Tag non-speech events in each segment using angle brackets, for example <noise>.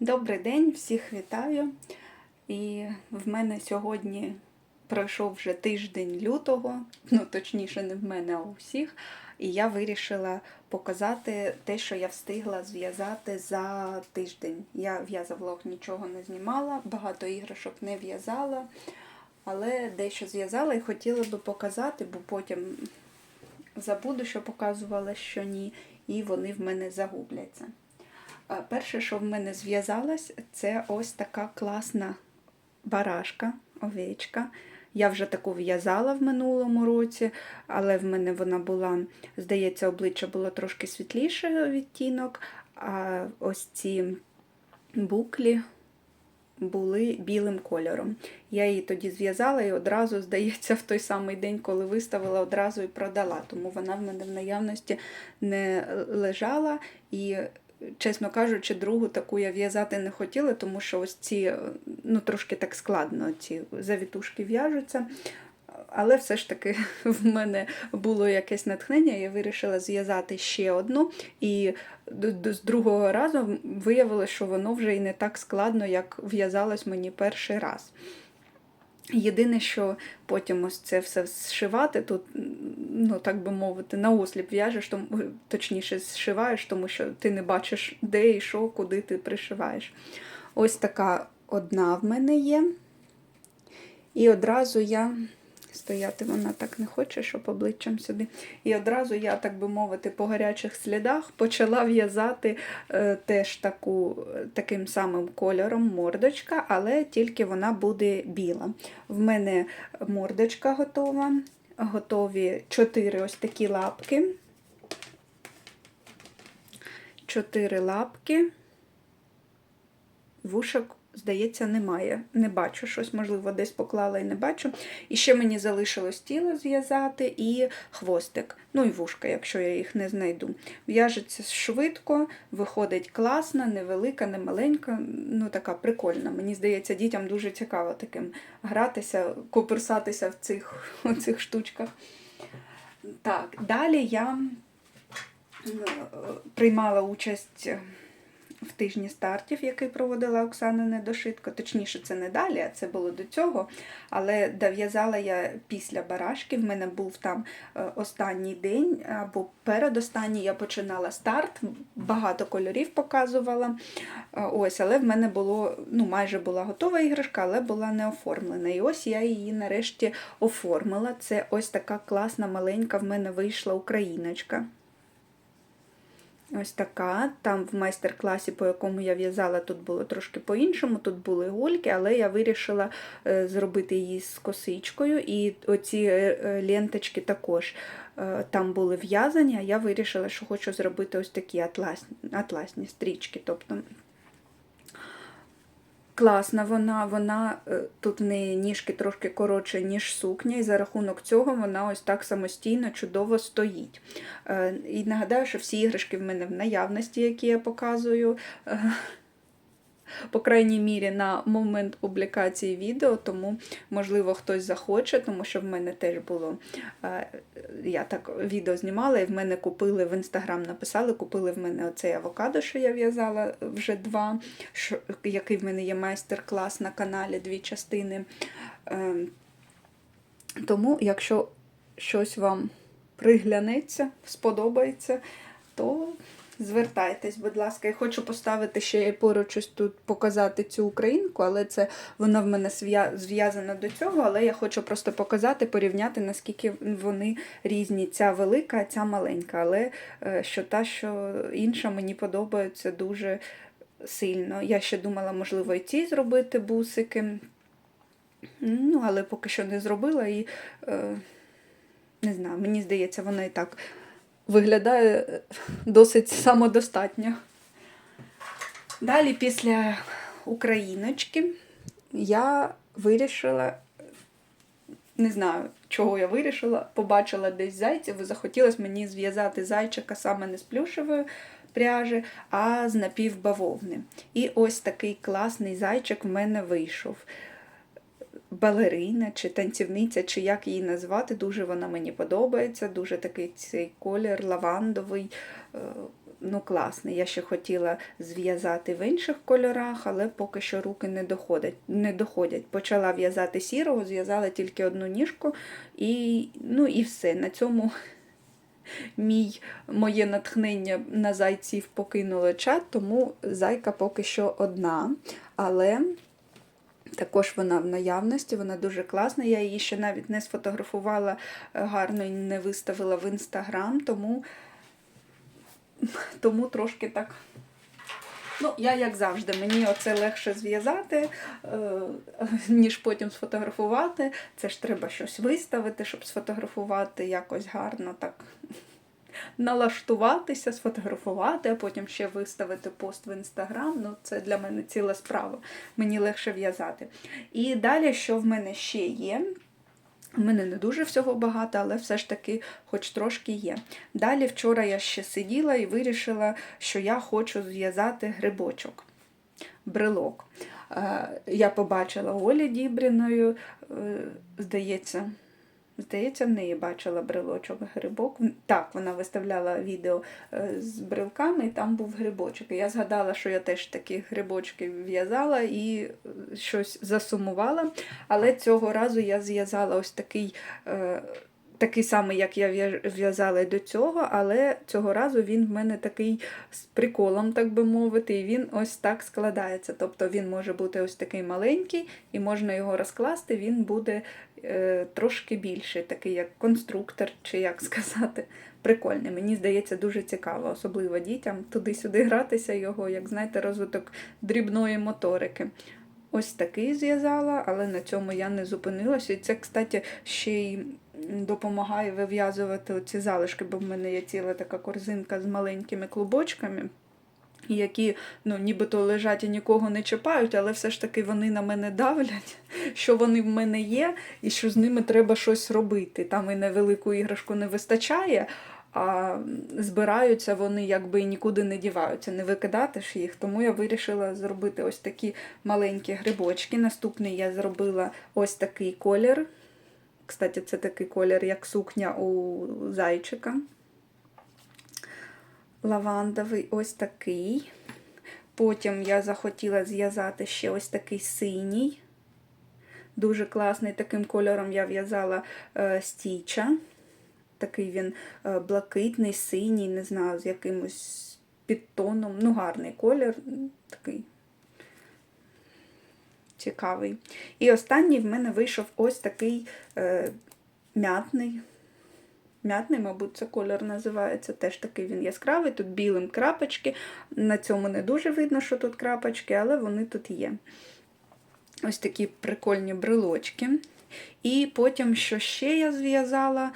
Добрий день, всіх вітаю. І в мене сьогодні пройшов вже тиждень лютого, ну точніше, не в мене, а у всіх. І я вирішила показати те, що я встигла зв'язати за тиждень. Я в'язавлог нічого не знімала, багато іграшок не в'язала, але дещо зв'язала і хотіла би показати, бо потім забуду, що показувала, що ні, і вони в мене загубляться. Перше, що в мене зв'язалось, це ось така класна барашка, овечка. Я вже таку в'язала в минулому році, але в мене вона була, здається, обличчя було трошки світліше відтінок, а ось ці буклі були білим кольором. Я її тоді зв'язала і одразу, здається, в той самий день, коли виставила, одразу і продала. Тому вона в мене в наявності не лежала. І, чесно кажучи, другу таку я в'язати не хотіла, тому що ось ці, ну, трошки так складно, ці завітушки в'яжуться. Але все ж таки <laughs> в мене було якесь натхнення, я вирішила зв'язати ще одну. І з другого разу виявилося, що воно вже і не так складно, як в'язалось мені перший раз. Єдине, що потім ось це все зшивати, тут, ну так би мовити, на осліп в'яжеш, тому, точніше, зшиваєш, тому що ти не бачиш, де і що, куди ти пришиваєш. Ось така одна в мене є. І одразу я. Стояти вона так не хоче, щоб обличчям сюди. І одразу я, так би мовити, по гарячих слідах почала в'язати е, теж таку, таким самим кольором мордочка, але тільки вона буде біла. В мене мордочка готова, готові чотири ось такі лапки. Чотири лапки. Вушок здається, немає. Не бачу щось, можливо, десь поклала і не бачу. І ще мені залишилось тіло зв'язати і хвостик. Ну і вушка, якщо я їх не знайду. В'яжеться швидко, виходить класно, невелика, не маленька, ну така прикольна. Мені здається, дітям дуже цікаво таким гратися, коперсатися в цих, в цих штучках. Так, далі я е, приймала участь в тижні стартів, який проводила Оксана Недошитко. Точніше, це не далі, а це було до цього. Але дов'язала я після барашки. В мене був там е, останній день або передостанній я починала старт, багато кольорів показувала. Е, Ось, але в мене було, ну, майже була готова іграшка, але була не оформлена. І ось я її нарешті оформила. Це ось така класна маленька в мене вийшла україночка. Ось така. Там в майстер-класі, по якому я в'язала, тут було трошки по-іншому, тут були гольки, але я вирішила е, зробити її з косичкою. І оці е, е, ленточки також там були в'язані, а я вирішила, що хочу зробити ось такі атласні, атласні стрічки. Тобто Класна вона, вона е, тут в неї ніжки трошки коротше, ніж сукня, і за рахунок цього вона ось так самостійно чудово стоїть. Е, І нагадаю, що всі іграшки в мене в наявності, які я показую. По крайній мірі на момент публікації відео, тому, можливо, хтось захоче, тому що в мене теж було. е, Я так відео знімала, і в мене купили в інстаграм, написали, купили в мене оцей авокадо, що я в'язала вже два, який в мене є майстер-клас на каналі, дві частини. Е, Тому, якщо щось вам приглянеться, сподобається, то звертайтесь, будь ласка. Я хочу поставити ще поруч ось тут показати цю українку, але це вона в мене зв'язана до цього, але я хочу просто показати, порівняти, наскільки вони різні. Ця велика, ця маленька. Але е, що та, що інша, мені подобається дуже сильно. Я ще думала, можливо, і ці зробити бусики. Ну, але поки що не зробила і е, не знаю, мені здається, вона і так виглядає е, досить самодостатньо. Далі, після Україночки, я вирішила, не знаю, чого я вирішила, побачила десь зайців і захотілося мені зв'язати зайчика саме не з плюшевої пряжі, а з напівбавовни. І ось такий класний зайчик в мене вийшов балерина чи танцівниця, чи як її назвати. Дуже вона мені подобається. Дуже такий цей колір лавандовий. е, ну, класний. Я ще хотіла зв'язати в інших кольорах, але поки що руки не доходять. Не доходять. Почала в'язати сірого, зв'язала тільки одну ніжку, і, ну, і все. На цьому <laughs> мій, моє натхнення на зайців покинуло чат, тому зайка поки що одна. Але також вона в наявності, вона дуже класна. Я її ще навіть не сфотографувала е, гарно і не виставила в інстаграм, тому, тому трошки так. Ну, я як завжди, мені оце легше зв'язати, е, ніж потім сфотографувати. Це ж треба щось виставити, щоб сфотографувати якось гарно так налаштуватися, сфотографувати, а потім ще виставити пост в інстаграм. Ну, це для мене ціла справа. Мені легше в'язати. І далі, що в мене ще є? У мене не дуже всього багато, але все ж таки, хоч трошки є. Далі вчора я ще сиділа і вирішила, що я хочу зв'язати грибочок, брелок. Е, Я побачила Олі Дібріною, е, здається, Здається, в неї бачила брелочок грибок. Так, вона виставляла відео е, з брелками, і там був грибочок. Я згадала, що я теж такі грибочки в'язала і е, щось засумувала. Але цього разу я зв'язала ось такий. Такий самий, як я в'я- в'язала до цього, але цього разу він в мене такий з приколом, так би мовити, і він ось так складається. Тобто він може бути ось такий маленький, і можна його розкласти, він буде е, трошки більший, такий як конструктор, чи як сказати. Прикольний. Мені здається, дуже цікаво, особливо дітям туди-сюди гратися його, як знаєте, розвиток дрібної моторики. Ось такий зв'язала, але на цьому я не зупинилася. І це, кстати, ще й допомагає вив'язувати ці залишки, бо в мене є ціла така корзинка з маленькими клубочками, які ну, нібито лежать і нікого не чіпають, але все ж таки вони на мене давлять, <laughs> що вони в мене є, і що з ними треба щось робити. Там і на велику іграшку не вистачає. А збираються вони якби і нікуди не діваються, не викидати ж їх. Тому я вирішила зробити ось такі маленькі грибочки. Наступний я зробила ось такий колір. Кстати, це такий колір, як сукня у зайчика. Лавандовий ось такий. Потім я захотіла зв'язати ще ось такий синій. Дуже класний таким кольором я в'язала е, стіча. Такий він е, блакитний, синій, не знаю, з якимось підтоном. Ну, гарний колір, такий цікавий. І останній в мене вийшов ось такий е, м'ятний. М'ятний, мабуть, це кольор називається. Теж такий він яскравий. Тут білим крапочки. На цьому не дуже видно, що тут крапочки, але вони тут є. Ось такі прикольні брелочки. І потім, що ще я зв'язала,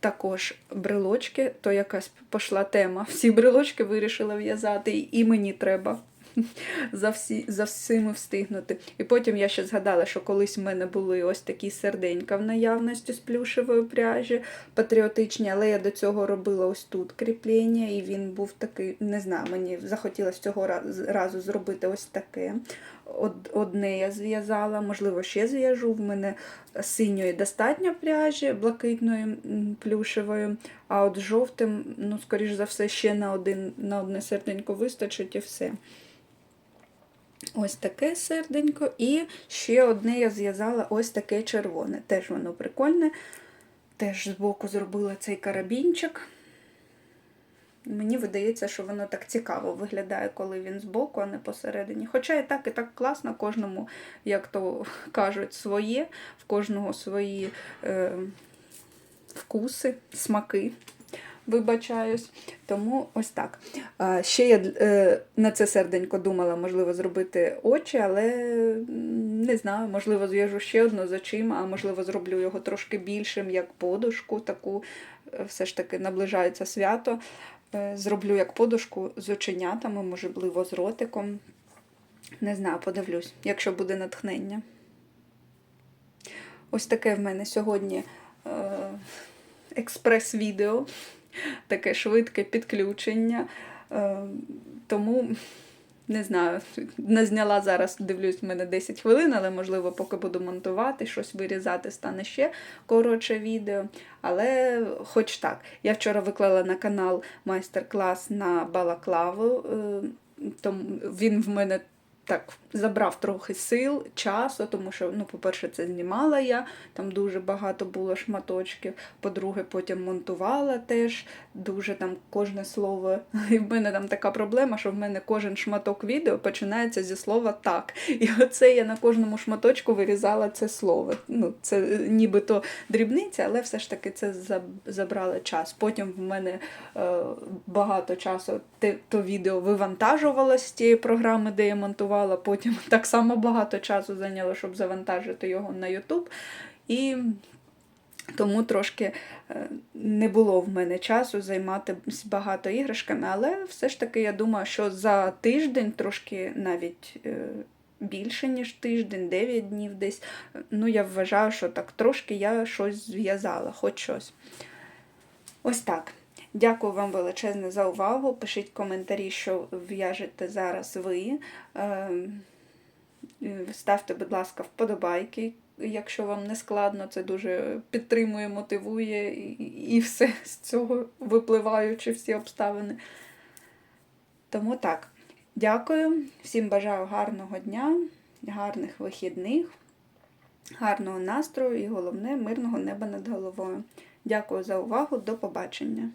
також брелочки, то якась пішла тема. Всі брелочки вирішила в'язати, і мені треба <laughs> за всі, за всіми встигнути. І потім я ще згадала, що колись в мене були ось такі серденька в наявності з плюшевої пряжі, патріотичні, але я до цього робила ось тут кріплення, і він був такий, не знаю, мені захотілося цього разу зробити ось таке. Одне я зв'язала, можливо, ще зв'яжу. В мене синьої достатньо пряжі, блакитної плюшевої, а от жовтим, ну, скоріш за все, ще на, один, на одне серденько вистачить і все. Ось таке серденько. І ще одне я зв'язала ось таке червоне. Теж воно прикольне. Теж збоку зробила цей карабінчик. Мені видається, що воно так цікаво виглядає, коли він збоку, а не посередині. Хоча і так, і так класно, кожному, як то кажуть, своє, в кожного свої е, вкуси, смаки вибачаюсь. Тому ось так. Ще я е, на це серденько думала, можливо, зробити очі, але не знаю, можливо, зв'яжу ще одну з очима, а можливо, зроблю його трошки більшим, як подушку. Таку е, все ж таки наближається свято. Е, Зроблю як подушку з оченятами, можливо, з ротиком. Не знаю, подивлюсь, якщо буде натхнення. Ось таке в мене сьогодні експрес-відео <laughs> таке швидке підключення. Е, тому не знаю, не зняла зараз, дивлюсь, в мене 10 хвилин, але можливо, поки буду монтувати, щось вирізати, стане ще коротше відео. Але хоч так. Я вчора виклала на канал майстер-клас на балаклаву. е, Тому він в мене так забрав трохи сил, часу, тому що, ну, по-перше, це знімала я, там дуже багато було шматочків. По-друге, потім монтувала теж дуже там кожне слово. І в мене там така проблема, що в мене кожен шматок відео починається зі слова так. І оце я на кожному шматочку вирізала це слово. Ну, це нібито дрібниця, але все ж таки це забрало час. Потім в мене е, багато часу те, то відео вивантажувалося з тієї програми, де я монтувала. Потім <laughs> так само багато часу зайняло, щоб завантажити його на YouTube. І тому трошки е, не було в мене часу займатися багато іграшками, але все ж таки я думаю, що за тиждень, трошки навіть е, більше, ніж тиждень, 9 днів десь. Ну, я вважаю, що так трошки я щось зв'язала, хоч щось. Ось так. Дякую вам величезне за увагу. Пишіть коментарі, що в'яжете зараз ви. Ем, Ставте, будь ласка, вподобайки, якщо вам не складно, це дуже підтримує, мотивує і все <laughs> з цього випливаючи всі обставини. Тому так, дякую. Всім бажаю гарного дня, гарних вихідних, гарного настрою і головне мирного неба над головою. Дякую за увагу. До побачення.